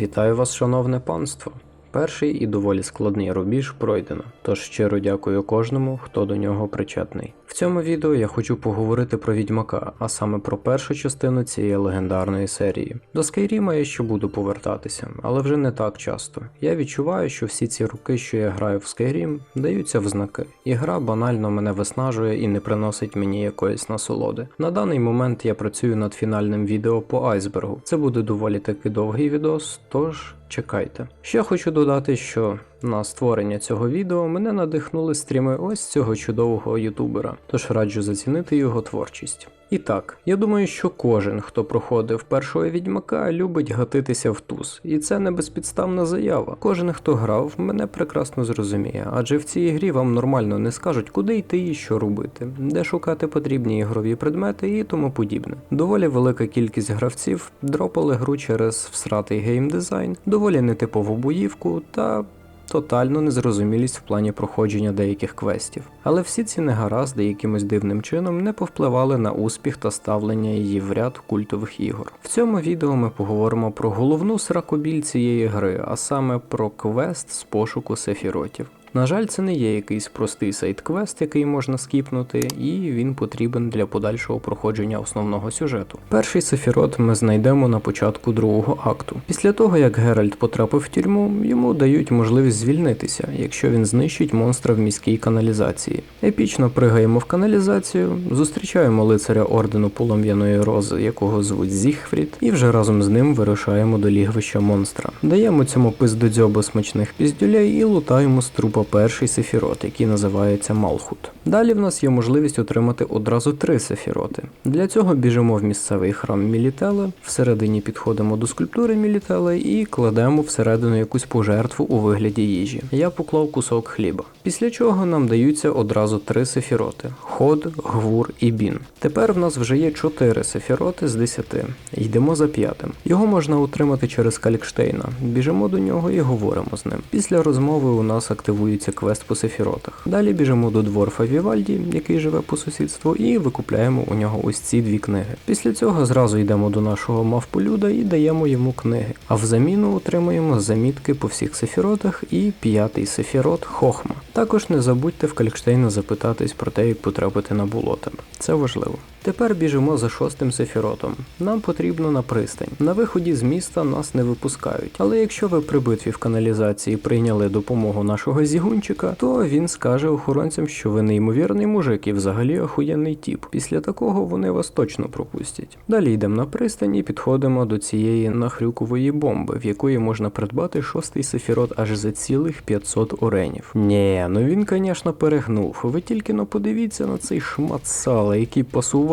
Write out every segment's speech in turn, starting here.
Вітаю вас, шановне панство! Перший і доволі складний рубіж пройдено, тож щиро дякую кожному, хто до нього причетний. В цьому відео я хочу поговорити про відьмака, а саме про першу частину цієї легендарної серії. До Скайріма я ще буду повертатися, але вже не так часто. Я відчуваю, що всі ці роки, що я граю в Skyrim, даються в знаки, і гра банально мене виснажує і не приносить мені якоїсь насолоди. На даний момент я працюю над фінальним відео по айсбергу. Це буде доволі таки довгий відос, тож чекайте. Ще хочу додати, що на створення цього відео мене надихнули стріми ось цього чудового ютубера, тож раджу зацінити його творчість. І так, я думаю, що кожен, хто проходив першого відьмака, любить гатитися в туз, і це не безпідставна заява. Кожен, хто грав, мене прекрасно зрозуміє, адже в цій грі вам нормально не скажуть, куди йти і що робити, де шукати потрібні ігрові предмети і тому подібне. Доволі велика кількість гравців дропали гру через всратий геймдизайн, доволі нетипову боївку та тотальну незрозумілість в плані проходження деяких квестів. Але всі ці негаразди якимось дивним чином не повпливали на успіх та ставлення її в ряд культових ігор. В цьому відео ми поговоримо про головну сракобіль цієї гри, а саме про квест з пошуку сефіротів. На жаль, це не є якийсь простий сайт-квест, який можна скіпнути, і він потрібен для подальшого проходження основного сюжету. Перший сефірот ми знайдемо на початку другого акту. Після того, як Геральт потрапив в тюрму, йому дають можливість звільнитися, якщо він знищить монстра в міській каналізації. Епічно пригаємо в каналізацію, зустрічаємо лицаря ордену полум'яної рози, якого звуть Зігфрід, і вже разом з ним вирушаємо до лігвища монстра. Даємо цьому пиздодзьобу смачних піздюлей і лутаємо з трупа перший сефірот, який називається Малхут. Далі в нас є можливість отримати одразу три сефіроти. Для цього біжимо в місцевий храм Мілітеле, всередині підходимо до скульптури Мілітеле і кладемо всередину якусь пожертву у вигляді їжі. Я поклав кусок хліба. Після чого нам даються одразу три сефіроти: ход, гвур і бін. Тепер в нас вже є чотири сефіроти з десяти. Йдемо за п'ятим. Його можна отримати через Калікштейна. Біжимо до нього і говоримо з ним. Після розмови у нас активується квест по сефіротах. Далі біжимо до дворфа Вівальді, який живе по сусідству, і викупляємо у нього ось ці дві книги. Після цього зразу йдемо до нашого мавполюда і даємо йому книги. А в заміну отримуємо замітки по всіх сефіротах і п'ятий сефірот Хохма. Також не забудьте в Калікштейна запитатись про те, як потрапити на болота. Це важливо. Тепер біжимо за шостим сефіротом. Нам потрібно на пристань. На виході з міста нас не випускають. Але якщо ви при битві в каналізації прийняли допомогу нашого зігунчика, то він скаже охоронцям, що ви неймовірний мужик і взагалі охуєнний тіп. Після такого вони вас точно пропустять. Далі йдемо на пристань і підходимо до цієї нахрюкової бомби, в якої можна придбати шостий сефірот аж за цілих 500 оренів. Ні, ну він, звісно, перегнув. Ви тільки но подивіться на цей шмат сала, який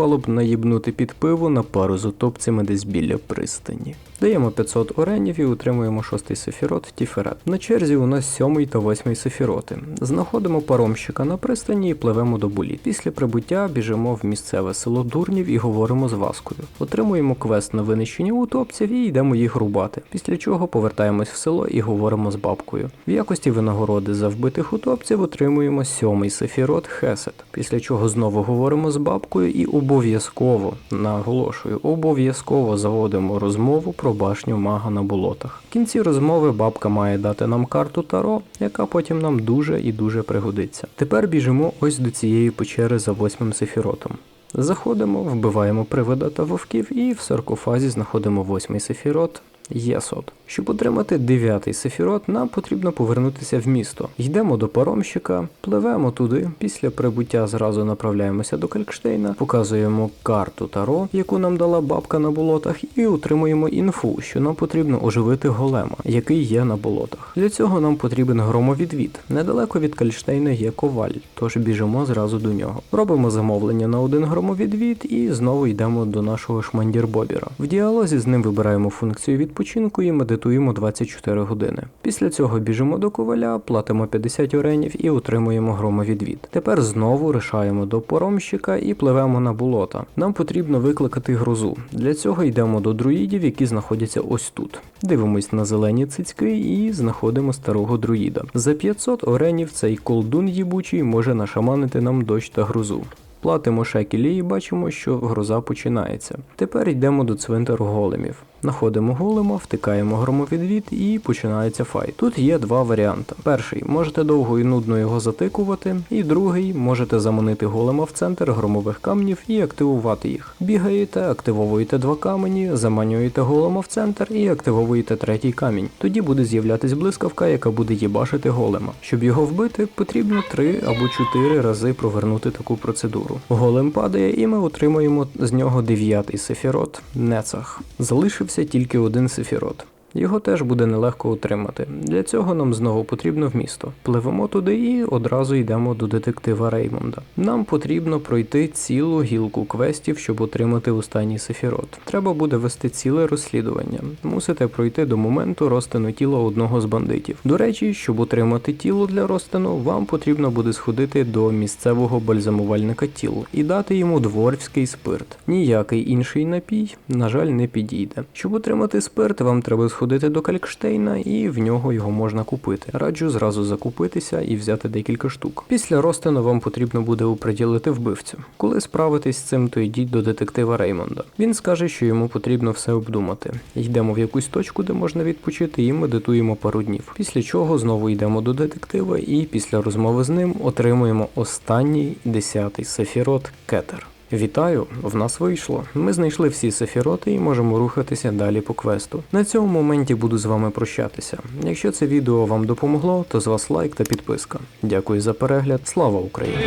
пасувало б наїбнути під пиво на пару з утопцями десь біля пристані. Даємо 500 оренів і отримуємо шостий сефірот Тіферет. На черзі у нас сьомий та восьмий сефіроти. Знаходимо паромщика на пристані і пливемо до боліт. Після прибуття біжимо в місцеве село Дурнів і говоримо з Васкою. Отримуємо квест на винищення утопців і йдемо їх рубати. Після чого повертаємось в село і говоримо з бабкою. В якості винагороди за вбитих утопців отримуємо сьомий сефірот Хесет. Після чого знову говоримо з бабкою і обов'язково наголошую, обов'язково заводимо розмову про башню мага на болотах. В кінці розмови бабка має дати нам карту Таро, яка потім нам дуже і дуже пригодиться. Тепер біжимо ось до цієї печери за восьмим сефіротом. Заходимо, вбиваємо привида та вовків і в саркофазі знаходимо восьмий сефірот. Єсот. Щоб отримати дев'ятий сефірот, нам потрібно повернутися в місто. Йдемо до паромщика, пливемо туди. Після прибуття зразу направляємося до Калькштейна, показуємо карту Таро, яку нам дала бабка на болотах, і отримуємо інфу, що нам потрібно оживити голема, який є на болотах. Для цього нам потрібен громовідвід. Недалеко від Кальштейна є коваль, тож біжимо зразу до нього. Робимо замовлення на один громовідвід і знову йдемо до нашого шмандірбобіра. В діалозі з ним вибираємо функцію відпочинку і медитуємо 24 години. Після цього біжимо до коваля, платимо 50 оренів і отримуємо громовідвід. Тепер знову рушаємо до поромщика і пливемо на болота. Нам потрібно викликати грозу. Для цього йдемо до друїдів, які знаходяться ось тут. Дивимось на зелені цицьки і знаходимо старого друїда. За 500 оренів цей колдун їбучий може нашаманити нам дощ та грозу. Платимо шекелі і бачимо, що гроза починається. Тепер йдемо до цвинтару големів. Находимо голема, втикаємо громовідвід і починається файт. Тут є два варіанти. Перший можете довго і нудно його затикувати, і другий можете заманити голема в центр громових камнів і активувати їх. Бігаєте, активовуєте два камені, заманюєте голема в центр і активовуєте третій камінь. Тоді буде з'являтись блискавка, яка буде їбашити голема. Щоб його вбити, потрібно три або чотири рази провернути таку процедуру. Голем падає, і ми отримуємо з нього дев'ятий сефірот Нецах. Залишився тільки один сефірот. Його теж буде нелегко отримати. Для цього нам знову потрібно в місто. Пливемо туди і одразу йдемо до детектива Реймонда. Нам потрібно пройти цілу гілку квестів, щоб отримати останній сефірот. Треба буде вести ціле розслідування. Мусите пройти до моменту розтину тіла одного з бандитів. До речі, щоб отримати тіло для розтину, вам потрібно буде сходити до місцевого бальзамувальника тіл і дати йому дворфський спирт. Ніякий інший напій, на жаль, не підійде. Щоб отримати спирт, вам треба сходити до Калькштейна, і в нього його можна купити. Раджу зразу закупитися і взяти декілька штук. Після розтину вам потрібно буде оприділити вбивцю. Коли справитесь з цим, то йдіть до детектива Реймонда. Він скаже, що йому потрібно все обдумати. Йдемо в якусь точку, де можна відпочити, і медитуємо пару днів. Після чого знову йдемо до детектива, і після розмови з ним отримуємо останній десятий сефірот Кетер. Вітаю, в нас вийшло. Ми знайшли всі сефіроти і можемо рухатися далі по квесту. На цьому моменті буду з вами прощатися. Якщо це відео вам допомогло, то з вас лайк та підписка. Дякую за перегляд. Слава Україні!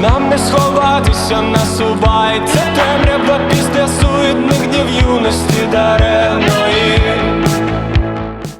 Нам не сховатися, нас убай Це темрява після суетних днів юності даремної